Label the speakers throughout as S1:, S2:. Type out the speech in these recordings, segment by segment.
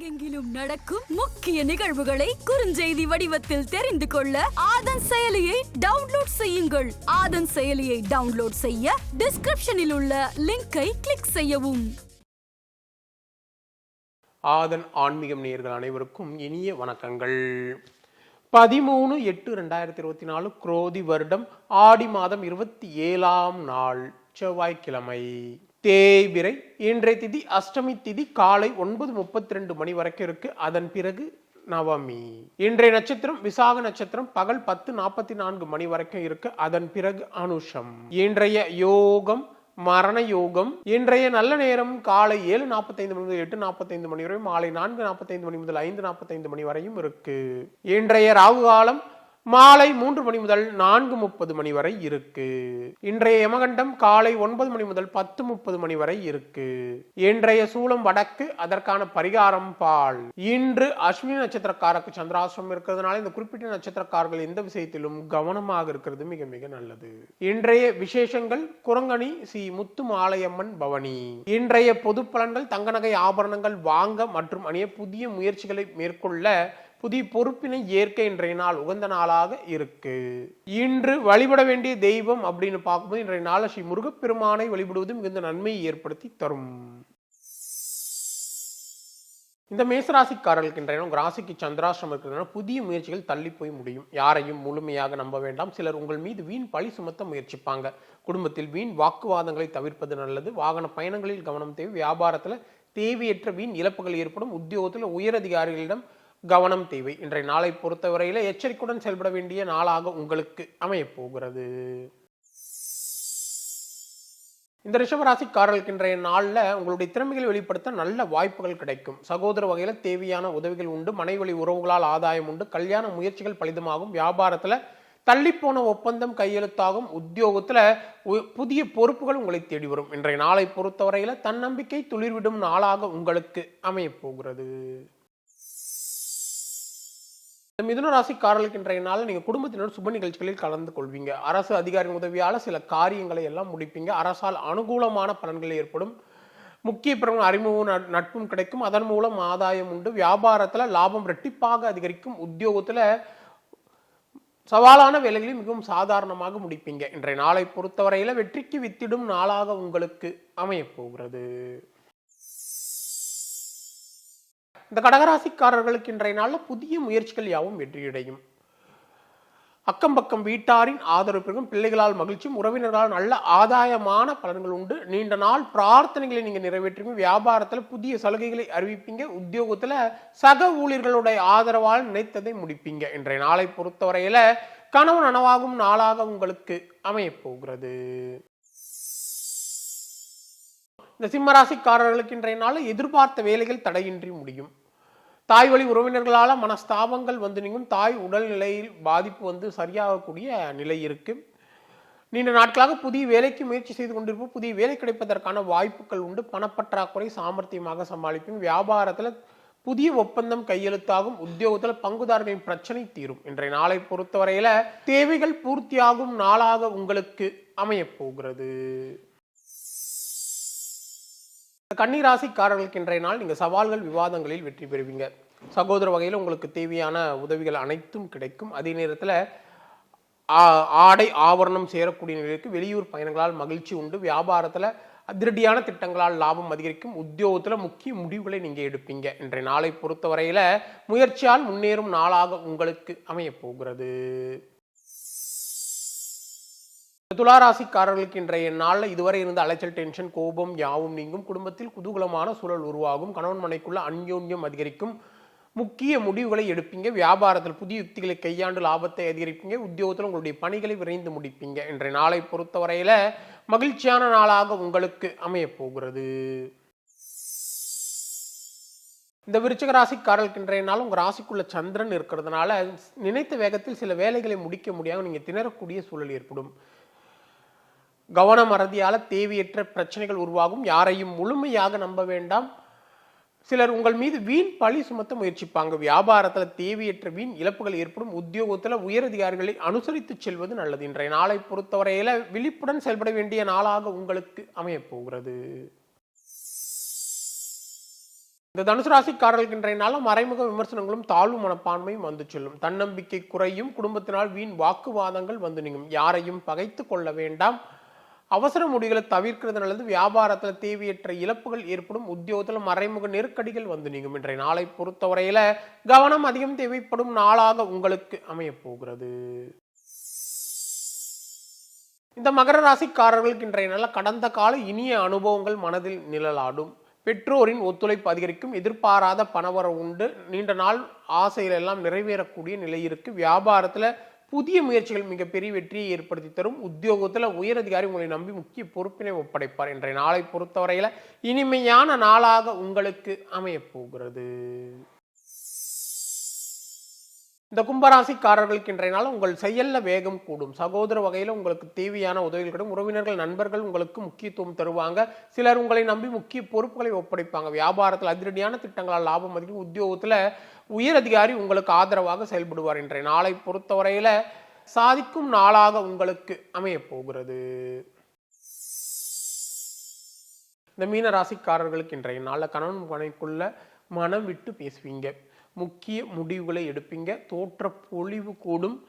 S1: உலகெங்கிலும் நடக்கும் முக்கிய நிகழ்வுகளை குறுஞ்செய்தி வடிவத்தில் தெரிந்து கொள்ள ஆதன் செயலியை டவுன்லோட் செய்யுங்கள். ஆதன் செயலியை டவுன்லோட் செய்ய டிஸ்கிரிப்ஷனில் உள்ள லிங்கை கிளிக் செய்யவும்.
S2: ஆதன் ஆன்மீகம் நேயர்கள் அனைவருக்கும் இனிய வணக்கங்கள். பதிமூணு எட்டு ரெண்டாயிரத்தி இருபத்தி நாலு குரோதி வருடம் ஆடி மாதம் இருபத்தி ஏழாம் நாள். செவ்வாய்க்கிழமை. தேய்பிரை இன்றைய திதி அஷ்டமி திதி காலை ஒன்பது முப்பத்தி ரெண்டு மணி வரைக்கும் இருக்கு. அதன் பிறகு நவமி. இன்றைய நட்சத்திரம் விசாக நட்சத்திரம் பகல் பத்து நாற்பத்தி நான்கு மணி வரைக்கும் இருக்கு. அதன் பிறகு அனுஷம். இன்றைய யோகம் மரண யோகம். இன்றைய நல்ல நேரம் காலை ஏழு நாற்பத்தைந்து மணி முதல் எட்டு நாற்பத்தைந்து மணி வரை மாலை நான்கு நாற்பத்தைந்து மணி முதல் ஐந்து நாற்பத்தைந்து மணி வரையும் இருக்கு. இன்றைய ராகு காலம் மாலை மூன்று மணி முதல் நான்கு முப்பது மணி வரை இருக்கு. இன்றைய யமகண்டம் காலை ஒன்பது மணி முதல் பத்து முப்பது மணி வரை இருக்கு. இன்றைய சூலம் வடக்கு அதற்கான பரிகாரம் பால். இன்று அஸ்வினி நட்சத்திரக்காரருக்கு சந்திராசிரம் இருக்கிறதுனால இந்த குறிப்பிட்ட நட்சத்திரக்காரர்கள் எந்த விஷயத்திலும் கவனமாக இருக்கிறது மிக மிக நல்லது. இன்றைய விசேஷங்கள் குரங்கணி ஸ்ரீ முத்து மாலையம்மன் பவனி. இன்றைய பொது பலன்கள் தங்க நகை ஆபரணங்கள் வாங்க மற்றும் அணிய புதிய முயற்சிகளை மேற்கொள்ள புதிய பொறுப்பினை ஏற்க இன்றைய நாள் உகந்த நாளாக இருக்கு. இன்று வழிபட வேண்டிய தெய்வம் அப்படின்னு பார்க்கும்போது இன்றைய நாள் ஸ்ரீ முருகப்பெருமானை வழிபடுவது மிகுந்த நன்மையை ஏற்படுத்தி தரும். இந்த மேசராசிக்காரர்களுக்கு இன்றைய நாள் ராசிக்கு சந்திராசிரமம் இருக்கிறதுனால புதிய முயற்சிகள் தள்ளி போய் முடியும். யாரையும் முழுமையாக நம்ப வேண்டாம். சிலர் உங்கள் மீது வீண் பழி சுமத்த முயற்சிப்பாங்க. குடும்பத்தில் வீண் வாக்குவாதங்களை தவிர்ப்பது நல்லது. வாகன பயணங்களில் கவனம் தேவை. வியாபாரத்தில் தேவையற்ற வீண் இழப்புகள் ஏற்படும். உத்தியோகத்தில் உயரதிகாரிகளிடம் கவனம் தேவை. இன்றைய நாளை பொறுத்தவரையில எச்சரிக்கையுடன் செயல்பட வேண்டிய நாளாக உங்களுக்கு அமையப்போகிறது. இந்த ரிஷபராசிக்காரர்களுக்கு இன்றைய நாளில் உங்களுடைய திறமைகளை வெளிப்படுத்த நல்ல வாய்ப்புகள் கிடைக்கும். சகோதர வகையில் தேவையான உதவிகள் உண்டு மனைவழி உறவுகளால் ஆதாயம் உண்டு கல்யாண முயற்சிகள் பலிதமாகும் வியாபாரத்தில் தள்ளிப்போன ஒப்பந்தம் கையெழுத்தாகும் உத்தியோகத்தில் உ- புதிய பொறுப்புகள் உங்களை தேடி வரும். இன்றைய நாளை பொறுத்தவரையில் தன்னம்பிக்கை துளிர்விடும் நாளாக உங்களுக்கு அமையப்போகிறது. மிதுன ராசிக்காரர்களுக்கு இன்றைய நாள் நீங்கள் குடும்பத்தினர் சுப நிகழ்ச்சிகளில் கலந்து கொள்வீங்க. அரசு அதிகாரியின் உதவியால் சில காரியங்களை எல்லாம் முடிப்பீங்க. அரசால் அனுகூலமான பலன்கள் ஏற்படும். முக்கிய பிறகு அறிமுகம் நட்- நட்பும் கிடைக்கும். அதன் மூலம் ஆதாயம் உண்டு. வியாபாரத்தில் லாபம் ரெட்டிப்பாக அதிகரிக்கும். உத்தியோகத்தில் சவாலான வேலைகளை மிகவும் சாதாரணமாக முடிப்பீங்க. இன்றைய நாளை பொறுத்தவரையில் வெற்றிக்கு வித்திடும் நாளாக உங்களுக்கு அமையப் போகிறது இந்த கடகராசிக்காரர்களுக்கு இன்றைய நாளில் புதிய முயற்சிகள் யாவும் வெற்றியடையும். அக்கம் பக்கம் வீட்டாரின் ஆதரவு பெருகும் பிள்ளைகளால் மகிழ்ச்சியும் உறவினர்களால் நல்ல ஆதாயமான பலன்கள் உண்டு. நீண்ட நாள் பிரார்த்தனைகளை நீங்கள் நிறைவேற்றுவீங்க. வியாபாரத்தில் புதிய சலுகைகளை அறிவிப்பீங்க. உத்தியோகத்தில் சக ஊழியர்களுடைய ஆதரவால் நினைத்ததை முடிப்பீங்க. இன்றைய நாளை பொறுத்தவரையில் கனவு நனவாகும் நாளாக உங்களுக்கு அமையப் போகிறது இந்த சிம்மராசிக்காரர்களுக்கு இன்றைய நாள் எதிர்பார்த்த வேலைகள் தடையின்றி முடியும். தாய் வழி உறவினர்களால் மனஸ்தாபங்கள் வந்து நீங்கும். தாய் உடல்நிலையில் பாதிப்பு வந்து சரியாகக்கூடிய நிலை இருக்கு. நீண்ட நாட்களாக புதிய வேலைக்கு முயற்சி செய்து கொண்டிருப்போம். புதிய வேலை கிடைப்பதற்கான வாய்ப்புகள் உண்டு. பணப்பற்றாக்குறை சாமர்த்தியமாக சமாளிப்போம். வியாபாரத்தில் புதிய ஒப்பந்தம் கையெழுத்தாகும். உத்தியோகத்தில் பங்குதாரர்களின் பிரச்சனை தீரும். இன்றைய நாளை பொறுத்தவரையில தேவைகள் பூர்த்தியாகும் நாளாக உங்களுக்கு அமையப் போகிறது. கன்னிராசிக்காரர்களுக்கு இன்றைய நாள் நீங்கள் சவால்கள் விவாதங்களில் வெற்றி பெறுவீங்க. சகோதர வகையில் உங்களுக்கு தேவையான உதவிகள் அனைத்தும் கிடைக்கும். அதே நேரத்தில் ஆடை ஆவரணம் சேரக்கூடிய நிலைக்கு வெளியூர் பயணங்களால் மகிழ்ச்சி உண்டு. வியாபாரத்தில் அதிரடியான திட்டங்களால் லாபம் அதிகரிக்கும். உத்தியோகத்தில் முக்கிய முடிவுகளை நீங்கள் எடுப்பீங்க. இன்றைய நாளை பொறுத்தவரையில் முயற்சியால் முன்னேறும் நாளாக உங்களுக்கு அமையப் போகிறது. துளாராசிக்காரர்களுக்கு இன்றைய நாளில் இதுவரை இருந்த அலைச்சல் டென்ஷன் கோபம் யாவும் நீங்கும். குடும்பத்தில் குதூகலமான சூழல் உருவாகும். கணவன் மனைக்குள்ள அந்யோன்யம் அதிகரிக்கும். முக்கிய முடிவுகளை எடுப்பீங்க. வியாபாரத்தில் புதிய யுக்திகளை கையாண்டு லாபத்தை அதிகரிப்பீங்க. உத்தியோகத்தில் உங்களுடைய பணிகளை விரைந்து முடிப்பீங்க. இன்றைய நாளை பொறுத்தவரையில் மகிழ்ச்சியான நாளாக உங்களுக்கு அமையப் போகிறது. இந்த விருச்சக ராசிக்காரர்களுக்கு இன்றைய நாள் உங்கள் ராசிக்குள்ள சந்திரன் இருக்கிறதுனால நினைத்த வேகத்தில் சில வேலைகளை முடிக்க முடியாமல் நீங்கள் திணறக்கூடிய சூழல் ஏற்படும். கவன அறதியால் தேவையற்ற பிரச்சனைகள் உருவாகும். யாரையும் முழுமையாக நம்ப வேண்டாம். சிலர் உங்கள் மீது வீண் பழி சுமத்த முயற்சிப்பாங்க. வியாபாரத்தில் தேவையற்ற வீண் இழப்புகள் ஏற்படும். உத்தியோகத்தில் உயரதிகாரிகளை அனுசரித்து செல்வது நல்லது. இன்றைய நாளை பொறுத்தவரையில விழிப்புடன் செயல்பட வேண்டிய நாளாக உங்களுக்கு அமையப்போகிறது இந்த தனுசு ராசிக்காரர்களுக்கு இன்றைய நாளில் மறைமுக விமர்சனங்களும் தாழ்வு மனப்பான்மையும் வந்து செல்லும். தன்னம்பிக்கை குறையும். குடும்பத்தினால் வீண் வாக்குவாதங்கள் வந்து நீங்கும். யாரையும் பகைத்து கொள்ள வேண்டாம். அவசர முடிவுகளை தவிர்க்கிறதுனால இருந்து வியாபாரத்தில் தேவையற்ற இழப்புகள் ஏற்படும் உத்தியோகத்தில் மறைமுக நெருக்கடிகள் வந்து நீங்கும். இன்றைய நாளை பொறுத்தவரையில கவனம் அதிகம் தேவைப்படும் நாளாக உங்களுக்கு அமையப் போகிறது. இந்த மகர ராசிக்காரர்களுக்கு இன்றைய நல்ல கடந்த கால இனிய அனுபவங்கள் மனதில் நிழலாடும். பெற்றோரின் ஒத்துழைப்பு அதிகரிக்கும் எதிர்பாராத பணவரம் உண்டு. நீண்ட நாள் ஆசைகள் எல்லாம் நிறைவேறக்கூடிய நிலை இருக்கு. வியாபாரத்துல புதிய முயற்சிகள் மிகப்பெரிய வெற்றியை ஏற்படுத்தி தரும். உத்தியோகத்துல உயரதிகாரி உங்களை நம்பி முக்கிய பொறுப்பினை ஒப்படைப்பார் இன்றைய நாளை பொறுத்தவரையில இனிமையான நாளாக உங்களுக்கு அமையப் போகிறது. இந்த கும்பராசிக்காரர்களுக்கு இன்றைய நாள் உங்கள் செயல்ல வேகம் கூடும். சகோதர வகையில் உங்களுக்கு தேவையான உதவிகள் கிடைக்கும். உறவினர்கள் நண்பர்கள் உங்களுக்கு முக்கியத்துவம் தருவாங்க. சிலர் உங்களை நம்பி முக்கிய பொறுப்புகளை ஒப்படைப்பாங்க. வியாபாரத்தில் அதிரடியான திட்டங்களால் லாபம் அதிகம். உத்தியோகத்தில் உயர் அதிகாரி உங்களுக்கு ஆதரவாக செயல்படுவார் இன்றைய நாளை பொறுத்தவரையில சாதிக்கும் நாளாக உங்களுக்கு அமையப் போகிறது. இந்த மீன ராசிக்காரர்களுக்கு இன்றைய நாளில் கணவன் மனைக்குள்ள மனம் விட்டு பேசுவீங்க. முக்கிய முடிவுகளை எடுப்பீங்க. தோற்ற பொழிவு கூடும்.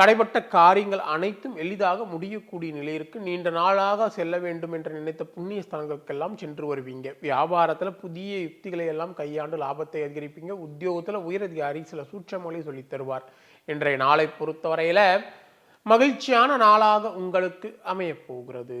S2: தடைப்பட்ட காரியங்கள் அனைத்தும் எளிதாக முடியக்கூடிய நிலை இருக்கு. நீண்ட நாளாக செல்ல வேண்டும் என்று நினைத்த புண்ணிய ஸ்தலங்களுக்கெல்லாம் சென்று வருவீங்க. வியாபாரத்தில் புதிய யுக்திகளை எல்லாம் கையாண்டு லாபத்தை அதிகரிப்பீங்க. உத்தியோகத்தில் உயரதிகாரி சில சூட்சமொழி சொல்லித் தருவார். இன்றைய நாளை பொறுத்தவரையில் மகிழ்ச்சியான நாளாக உங்களுக்கு அமையப் போகிறது.